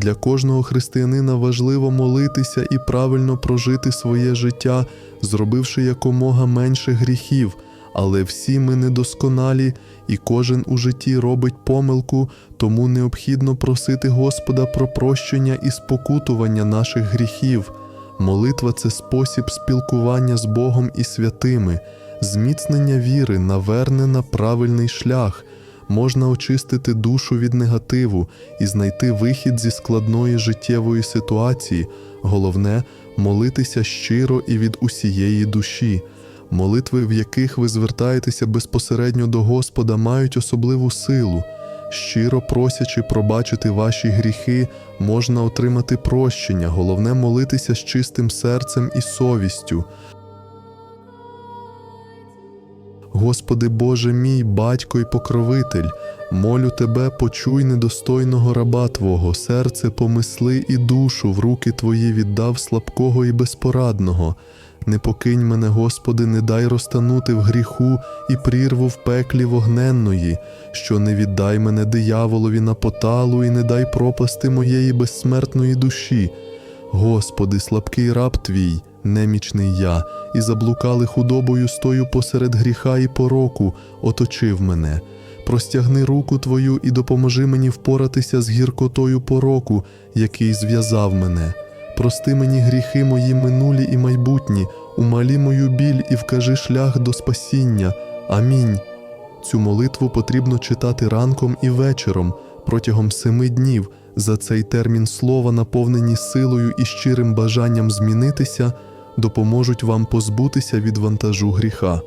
Для кожного християнина важливо молитися і правильно прожити своє життя, зробивши якомога менше гріхів, але всі ми недосконалі, і кожен у житті робить помилку, тому необхідно просити Господа про прощення і спокутування наших гріхів. Молитва це спосіб спілкування з Богом і святими, зміцнення віри, наверне на правильний шлях можна очистити душу від негативу і знайти вихід зі складної життєвої ситуації. Головне молитися щиро і від усієї душі. Молитви, в яких ви звертаєтеся безпосередньо до Господа, мають особливу силу. Щиро просячи пробачити ваші гріхи, можна отримати прощення. Головне молитися з чистим серцем і совістю. Господи Боже мій, батько і покровитель, молю Тебе, почуй недостойного раба Твого, серце помисли і душу в руки Твої віддав слабкого і безпорадного. Не покинь мене, Господи, не дай розтанути в гріху і прірву в пеклі вогненної, що не віддай мене дияволові на поталу і не дай пропасти моєї безсмертної душі. Господи, слабкий раб Твій, немічний я, і заблукали худобою стою посеред гріха і пороку, оточив мене. Простягни руку Твою і допоможи мені впоратися з гіркотою пороку, який зв'язав мене. Прости мені гріхи мої минулі і майбутні, умалі мою біль і вкажи шлях до спасіння. Амінь. Цю молитву потрібно читати ранком і вечором протягом семи днів. За цей термін слова, наповнені силою і щирим бажанням змінитися, допоможуть вам позбутися від вантажу гріха.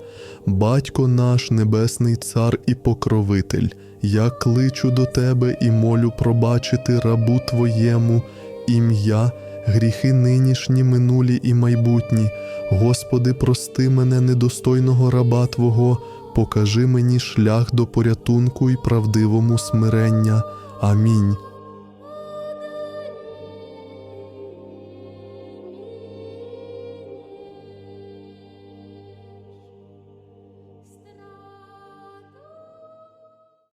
Батько наш Небесний Цар і Покровитель, я кличу до Тебе і молю пробачити рабу Твоєму ім'я, гріхи нинішні, минулі і майбутні. Господи, прости мене, недостойного раба Твого, покажи мені шлях до порятунку і правдивому смирення. Амінь.